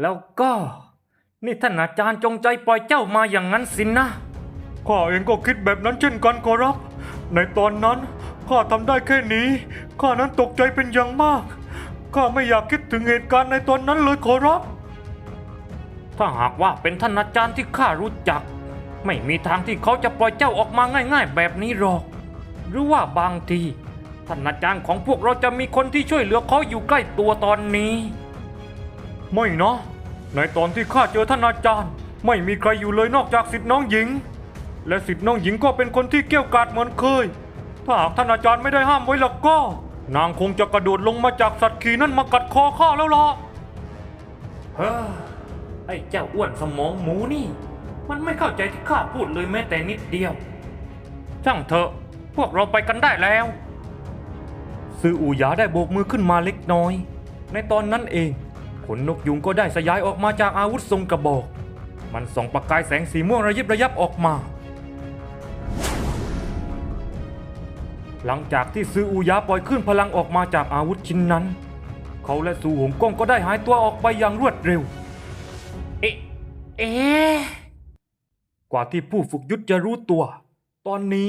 แล้วก็ นี่ท่านอาจารย์จงใจปล่อยเจ้ามาอย่างนั้นสินะ ข้าเองก็คิดแบบนั้นเช่นกันขอรับ ในตอนนั้นข้าทำได้แค่นี้ ข้านั้นตกใจเป็นอย่างมาก ข้าไม่อยากคิดถึงเหตุการณ์ในตอนนั้นเลยขอรับ ถ้าหากว่าเป็นท่านอาจารย์ที่ข้ารู้จัก ไม่มีทางที่เขาจะปล่อยเจ้าออกมาง่าย ๆ แบบนี้หรอก หรือว่าบางทีท่านอาจารย์ของพวกเราจะมีคนที่ช่วยเหลือเขาอยู่ใกล้ตัวตอนนี้ ไม่นะในตอนที่ข้าเจอท่านอาจารย์ ไม่มีใครอยู่เลยนอกจากสิทธิ์น้องหญิง และสิทธิ์น้องหญิงก็เป็นคนที่เกี้ยวกาดเหมือนเคย ถ้าหากท่านอาจารย์ไม่ได้ห้ามไว้แล้วก็ นางคงจะกระโดดลงมาจากสัตว์ขี่นั่นมากัดคอข้าแล้วล่ะเฮ้อไอ้เจ้าอ้วนสมองหมูนี่ มันไม่เข้าใจที่ข้าพูดเลยแม้แต่นิดเดียวช่างเถอะพวกเราไปกันได้แล้วซืออูหยาได้โบกมือขึ้นมาเล็กน้อย ในตอนนั้นเอง ขนนกยุงก็ได้สยายออกมาจากอาวุธทรงกระบอก มันส่องประกายแสงสีม่วงระยิบระยับออกมา หลังจากที่ซืออูหยาปล่อยขึ้นพลังออกมาจากอาวุธชิ้นนั้น เขาและซูหงก้งก็ได้หายตัวออกไปอย่างรวดเร็ว เอ๊ะเอ๊ะกว่าที่ผู้ฝึกยุทธจะรู้ตัว ตอนนี้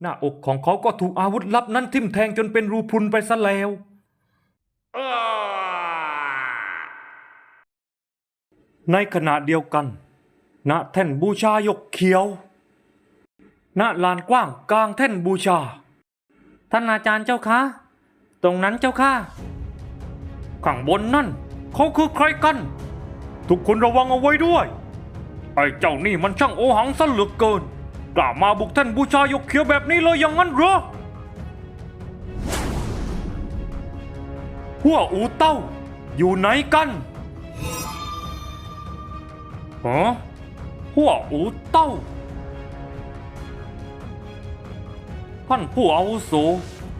หน้าอกของเขาก็ถูกอาวุธลับนั้นทิ่มแทงจนเป็นรูพรุนไปซะแล้ว ในขณะเดียวกัน ณแท่นบูชายกเขียว ณลานกว้างกลางแท่นบูชา ท่านอาจารย์เจ้าคะ ตรงนั้นเจ้าค่ะ ข้างบนนั่น เขาคือใครกัน ทุกคนระวังเอาไว้ด้วย ไอ้เจ้านี่มันช่างโอหังซะเหลือเกิน กล้ามาบุกแท่นบูชายกเขียวแบบนี้เลยอย่างนั้นเหรอหัวอูเต้า อยู่ไหนกัน ฮะหัวอูเต้าท่านผู้อาวุโส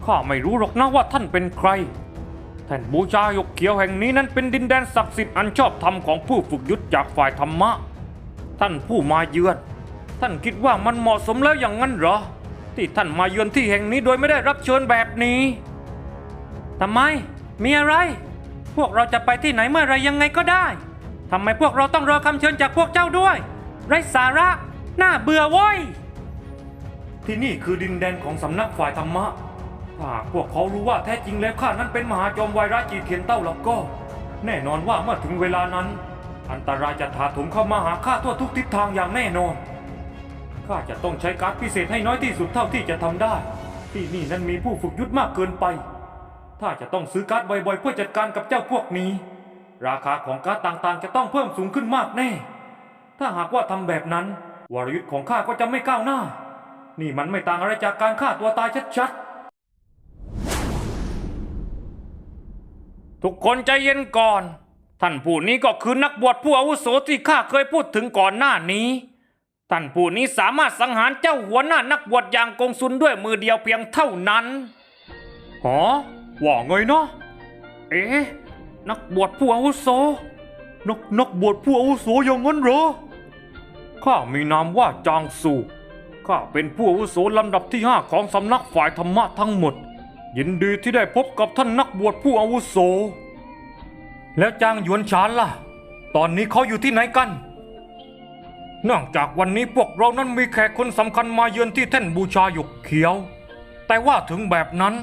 ข้าไม่รู้หรอกนะว่าท่านเป็นใครแท่นบูชายกเขียวแห่งนี้นั้นเป็นดินแดนศักดิ์สิทธิ์อันชอบธรรมของผู้ฝึกยุทธจากฝ่ายธรรมะ ท่านผู้มาเยือน ท่านคิดว่ามันเหมาะสมแล้วอย่างนั้นเหรอ ที่ท่านมาเยือนที่แห่งนี้โดยไม่ได้รับเชิญแบบนี้ทำไม มีอะไร พวกเราจะไปที่ไหนเมื่อไรยังไงก็ได้ ทำไมพวกเราต้องรอคำเชิญจากพวกเจ้าด้วย ไร้สาระ น่าเบื่อเว้ย ที่นี่คือดินแดนของสำนักฝ่ายธรรมะถ้าหากพวกเขารู้ว่าแท้จริงแล้วข้านั้นเป็นมหาจอมวายร้าจีเทียนเต้าแล้วก็ แน่นอนว่าเมื่อถึงเวลานั้น อันตรายจะถาถมเข้ามาหาข้าทั่วทุกทิศทางอย่างแน่นอน ข้าจะต้องใช้การดพิเศษให้น้อยที่สุดเท่าที่จะทำได้ ที่นี่นั้นมีผู้ฝึกยุทธมากเกินไป ถ้าจะต้องซื้อการ์ดบ่อยๆเพื่อจัดการกับเจ้าพวกนี้ ราคาของก๊าร์ดต่างๆ จะต้องเพิ่มสูงขึ้นมากแน่ ถ้าหากว่าทำแบบนั้น วรยุทธ์ของข้าก็จะไม่ก้าวหน้า นี่มันไม่ต่างอะไรจากการฆ่าตัวตายชัดๆ ทุกคนใจเย็นก่อน ท่านผู้นี้ก็คือนักบวชผู้อาวุโสที่ข้าเคยพูดถึงก่อนหน้านี้ ท่านผู้นี้สามารถสังหารเจ้าหัวหน้านักบวชอย่างกงสุนด้วยมือเดียวเพียงเท่านั้นหอว่าไงเนาะเอ๊ะ นักบวชผู้อาวุโสนักนักบวชผู้อาวุโสอย่างนั้นเหรอข้ามีนามว่าจางซูข้าเป็นผู้อาวุโสลำดับที่ห้าของสำนักฝ่ายธรรมะทั้งหมด ยินดีที่ได้พบกับท่านนักบวชผู้อาวุโส แล้วจางหยวนฉานล่ะ ตอนนี้เขาอยู่ที่ไหนกัน เนื่องจากวันนี้พวกเรานั้นมีแขกคนสำคัญมาเยือนที่แท่นบูชาหยกเขียว แต่ว่าถึงแบบนั้น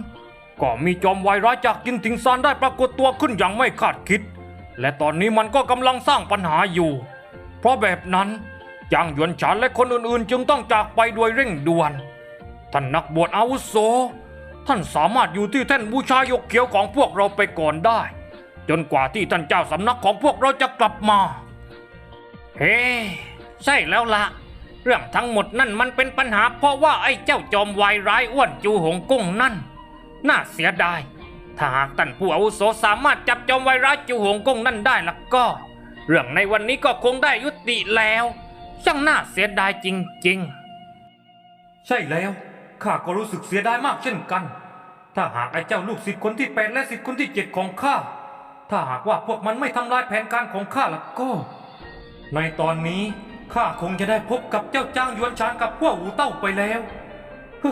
ก็มีจอมวายร้ายจากกินถิงซานได้ปรากฏตัวขึ้นอย่างไม่คาดคิด และตอนนี้มันก็กำลังสร้างปัญหาอยู่ เพราะแบบนั้นจางหยวนฉานและคนอื่นๆ จึงต้องจากไปโดยเร่งด่วน ท่านนักบวชอาวุโส ท่านสามารถอยู่ที่แท่นบูชายกเขียวของพวกเราไปก่อนได้ จนกว่าที่ท่านเจ้าสำนักของพวกเราจะกลับมา เฮ้ ใช่แล้วละเรื่องทั้งหมดนั่นมันเป็นปัญหาเพราะว่าไอ้เจ้าจอมวายร้ายอ้วนจูหงกุ้งนั่น น่าเสียดาย ถ้าหากท่านผู้อาวุโสสามารถจับจอมวร้ายจูหงกงนั่นได้แล้วก็ เรื่องในวันนี้ก็คงได้ยุติแล้ว ช่างน่าเสียดายจริง ๆ ใช่แล้ว ข้าก็รู้สึกเสียดายมากเช่นกัน ถ้าหากไอ้เจ้าลูกศิษย์คนที่แปดและศิษย์คนที่เจ็ดของข้า ถ้าหากว่าพวกมันไม่ทำลายแผนการของข้าแล้วก็ ในตอนนี้ข้าคงจะได้พบกับเจ้าจ้างยวนชานกับพวกหูเต้าไปแล้วฮึ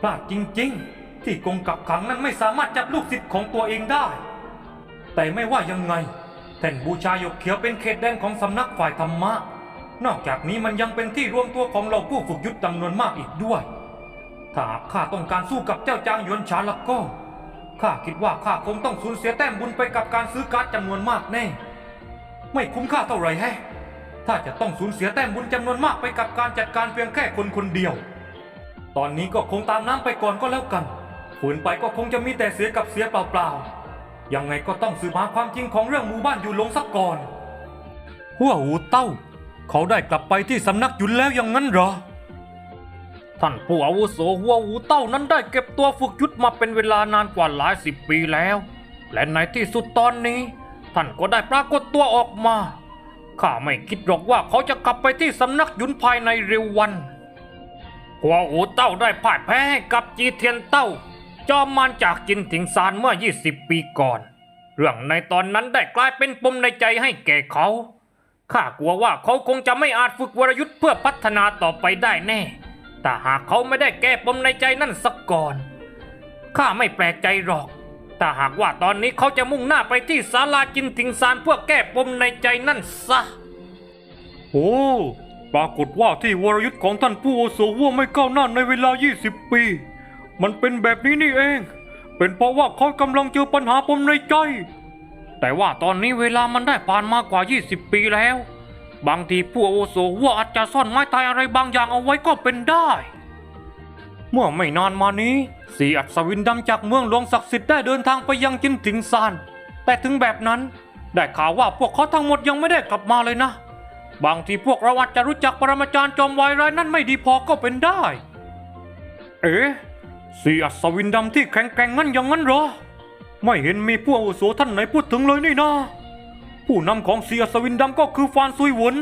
พลาดจริง ๆ ที่กงกับขังนั้นไม่สามารถจับลูกศิษย์ของตัวเองได้ แต่ไม่ว่ายังไงแท่นบูชาหยกเขียวเป็นเขตแดนของสำนักฝ่ายธรรมะ นอกจากนี้มันยังเป็นที่รวมตัวของเราผู้ฝึกยุทธจำนวนมากอีกด้วย ถ้าหากข้าต้องการสู้กับเจ้าจางหยวนฉานแล้วก็ข้าคิดว่าข้าคงต้องสูญเสียแต้มบุญไปกับการซื้อการ์ดจำนวนมากแน่ ไม่คุ้มค่าเท่าไหร่แฮะถ้าจะต้องสูญเสียแต้มบุญจำนวนมากไปกับการจัดการเพียงแค่คนคนเดียว ตอนนี้ก็คงตามน้ำไปก่อนก็แล้วกัน ฝืนไปก็คงจะมีแต่เสียกับเสียเปล่าๆ ยังไงก็ต้องสืบหาความจริงของเรื่องหมู่บ้านอยู่หลงสักก่อน หัวหูเต้า เขาได้กลับไปที่สำนักหยุนแล้วอย่างนั้นเหรอ ท่านผู้อาวุโสหัวหูเต้านั้นได้เก็บตัวฝึกยุทธมาเป็นเวลานานกว่าหลายสิบปีแล้ว และในที่สุดตอนนี้ ท่านก็ได้ปรากฏตัวออกมา ข้าไม่คิดหรอกว่าเขาจะกลับไปที่สำนักหยุนภายในเร็ววันหัวหูเต้าได้พ่ายแพ้ให้กับจีเทียนเต้า จอมมารจากจินถิงซานเมื่อ 20 ปีก่อน เรื่องในตอนนั้นได้กลายเป็นปมในใจให้แก่เขาข้ากลัวว่าเขาคงจะไม่อาจฝึกวรยุทธ์เพื่อพัฒนาต่อไปได้แน่ แต่หากเขาไม่ได้แก้ปมในใจนั่นสักก่อนข้าไม่แปลกใจหรอก แต่หากว่าตอนนี้เขาจะมุ่งหน้าไปที่ศาลาจินถิงซานเพื่อแก้ปมในใจนั่นซะ โอ้ปรากฏว่าที่วรยุทธ์ของท่านผู้อโสว่าไม่ก้าวหน้าในเวลา 20 ปี มันเป็นแบบนี้นี่เอง เป็นเพราะว่าเขากำลังเจอปัญหาปมในใจ แต่ว่าตอนนี้เวลามันได้ผ่านมากว่า 20 ปีแล้ว บางทีผู้อาวุโสว่าอาจจะซ่อนไม้ตายอะไรบางอย่างเอาไว้ก็เป็นได้ เมื่อไม่นานมานี้ สีอัศวินดำจากเมืองหลวงศักดิ์สิทธิ์ได้เดินทางไปยังจินถิงซาน แต่ถึงแบบนั้น ได้ข่าวว่าพวกเขาทั้งหมดยังไม่ได้กลับมาเลยนะ บางทีพวกเราอาจจะรู้จักปรมาจารย์จอมวายร้ายนั่นไม่ดีพอก็เป็นได้ เอ๊ะ สีอัศวินดำที่แข็งแกร่งงั้นอย่างนั้นเหรอ ไม่เห็นมีผู้อาวุโสท่านไหนพูดถึงเลยนี่นะ ผู้นำของสีอัศวินดำก็คือฟานซุยหวน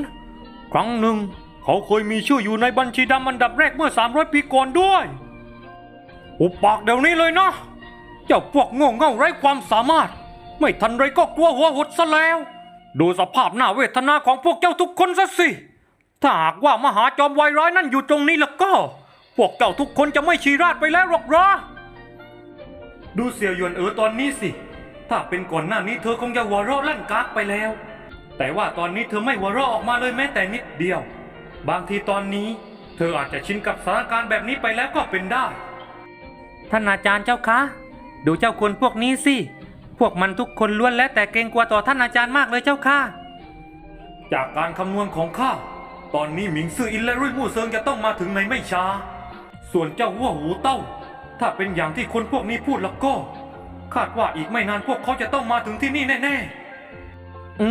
ครั้งหนึ่ง เขาเคยมีชื่ออยู่ในบัญชีดำอันดับแรกเมื่อ 300 ปีก่อนด้วยอุบปากเดี๋ยวนี้เลยนะ เจ้าพวกโง่เง่าไร้ความสามารถ ไม่ทันไรก็กลัวหัวหดซะแล้ว ดูสภาพหน้าเวทนาของพวกเจ้าทุกคนซะสิ ถ้าหากว่ามหาจอมวายร้ายนั่นอยู่ตรงนี้แล้วก็ พวกเจ้าทุกคนจะไม่ชีราดไปแล้วหรอกเหรอ ดูเสี่ยวหยวนเอ๋อตอนนี้สิ ถ้าเป็นก่อนหน้านี้เธอคงจะหัวเราะลั่นกากไปแล้ว แต่ว่าตอนนี้เธอไม่หัวเราะออกมาเลยแม้แต่นิดเดียว บางทีตอนนี้ เธออาจจะชินกับสถานการณ์แบบนี้ไปแล้วก็เป็นได้ ท่านอาจารย์เจ้าคะ ดูเจ้าคนพวกนี้สิ พวกมันทุกคนล้วนแล้วแต่เกรงกลัวต่อท่านอาจารย์มากเลยเจ้าค่ะ จากการคำนวณของข้า ตอนนี้หมิงซื่ออินและรุ่ยมู่เซิงจะต้องมาถึงในไม่ช้า ส่วนเจ้าวัวหูเต้า ถ้าเป็นอย่างที่คนพวกนี้พูดแล้วก็ คาดว่าอีกไม่นานพวกเขาจะต้องมาถึงที่นี่แน่ๆ อื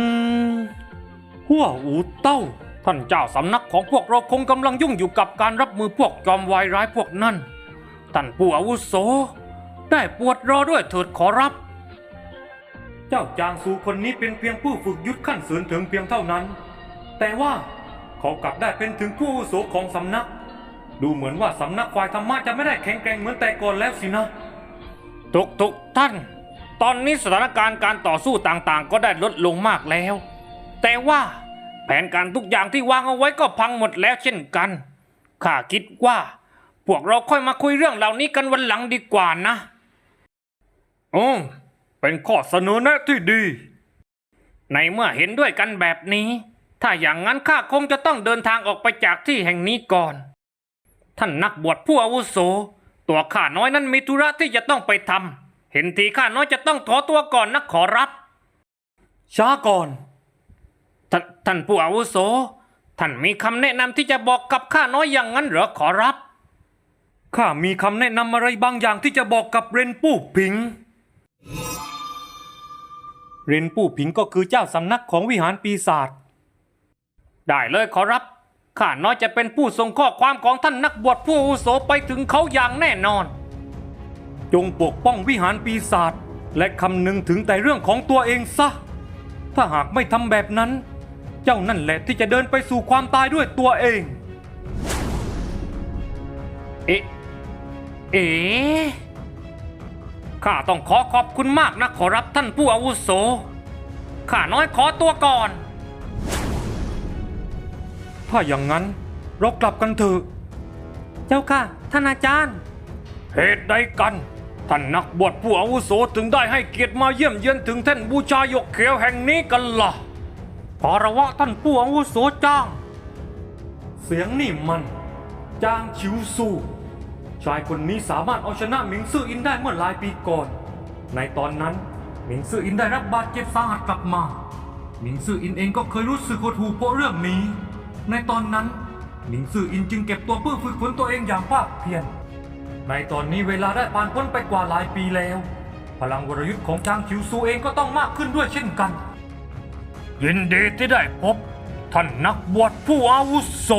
ม หัวอูเต้า ท่านเจ้าสำนักของพวกเราคงกำลังยุ่งอยู่กับการรับมือพวกจอมวายร้ายพวกนั้น ท่านผู้อาวุโส ได้ปวดรอด้วยเถิดขอรับ เจ้าจางซูคนนี้เป็นเพียงผู้ฝึกยุทธขั้นเสริญถึงเพียงเท่านั้น แต่ว่าเขากลับได้เป็นถึงผู้อาวุโสของสำนัก ดูเหมือนว่าสำนักฝ่ายธรรมะจะไม่ได้แข็งแกร่งเหมือนแต่ก่อนแล้วสินะ ทุกทุกท่าน ตอนนี้สถานการณ์การต่อสู้ต่างๆ ก็ได้ลดลงมากแล้ว แต่ว่าแผนการทุกอย่างที่วางเอาไว้ก็พังหมดแล้วเช่นกัน ข้าคิดว่า พวกเราค่อยมาคุยเรื่องเหล่านี้กันวันหลังดีกว่านะโอ้เป็นข้อเสนอแนะที่ดี ในเมื่อเห็นด้วยกันแบบนี้ ถ้าอย่างนั้นข้าคงจะต้องเดินทางออกไปจากที่แห่งนี้ก่อน ท่านนักบวชผู้อาวุโส ตัวข้าน้อยนั้นมีธุระที่จะต้องไปทำเห็นทีข้าน้อยจะต้องถอตัวก่อนนะขอรับ ช้าก่อนท่านท่านผู้อาวุโส ท่านมีคำแนะนำที่จะบอกกับข้าน้อยอย่างนั้นเหรอขอรับข้ามีคำแนะนำอะไรบางอย่างที่จะบอกกับเรนปู้ผิง เรนปู้ผิงก็คือเจ้าสำนักของวิหารปีศาจ ได้เลยขอรับ ข้าน้อยจะเป็นผู้ส่งข้อความของท่านนักบวชผู้อุโสไปถึงเขาอย่างแน่นอน จงปกป้องวิหารปีศาจและคำนึงถึงแต่เรื่องของตัวเองซะ ถ้าหากไม่ทำแบบนั้น เจ้านั่นแหละที่จะเดินไปสู่ความตายด้วยตัวเอง เอ๊ะ เอ๋ข้าต้องขอขอบคุณมากนะขอรับท่านผู้อาวุโส ข้าน้อยขอตัวก่อน ถ้าอย่างนั้น เรากลับกันเถอะ เจ้าค่ะ ท่านอาจารย์ เหตุใดกันทท่านนักบวชผู้อาวุโสถึงได้ให้เกียรติมาเยี่ยมเยือนถึงแท่นบูชาหยกเขียวแห่งนี้กันล่ะขอระวะท่านผู้อาวุโสจ้าง เสียงนี่มันจางชิวซูชายคนนี้สามารถเอาชนะหมิงซื่ออินได้เมื่อหลายปีก่อน ในตอนนั้นหมิงซื่ออินได้รับบาดเจ็บสาหัสกลับมาหมิงซื่ออินเองก็เคยรู้สึกหดหู่เพราะเรื่องนี้ ในตอนนั้นหนิงซื่ออินจึงเก็บตัวเพื่อฝึกฝนตัวเองอย่างภาคเพียร ในตอนนี้เวลาได้ผ่านพ้นไปกว่าหลายปีแล้ว พลังวรยุทธ์ของจางคิวซูเองก็ต้องมากขึ้นด้วยเช่นกัน ยินดีที่ได้พบ ท่านนักบวชผู้อาวุโส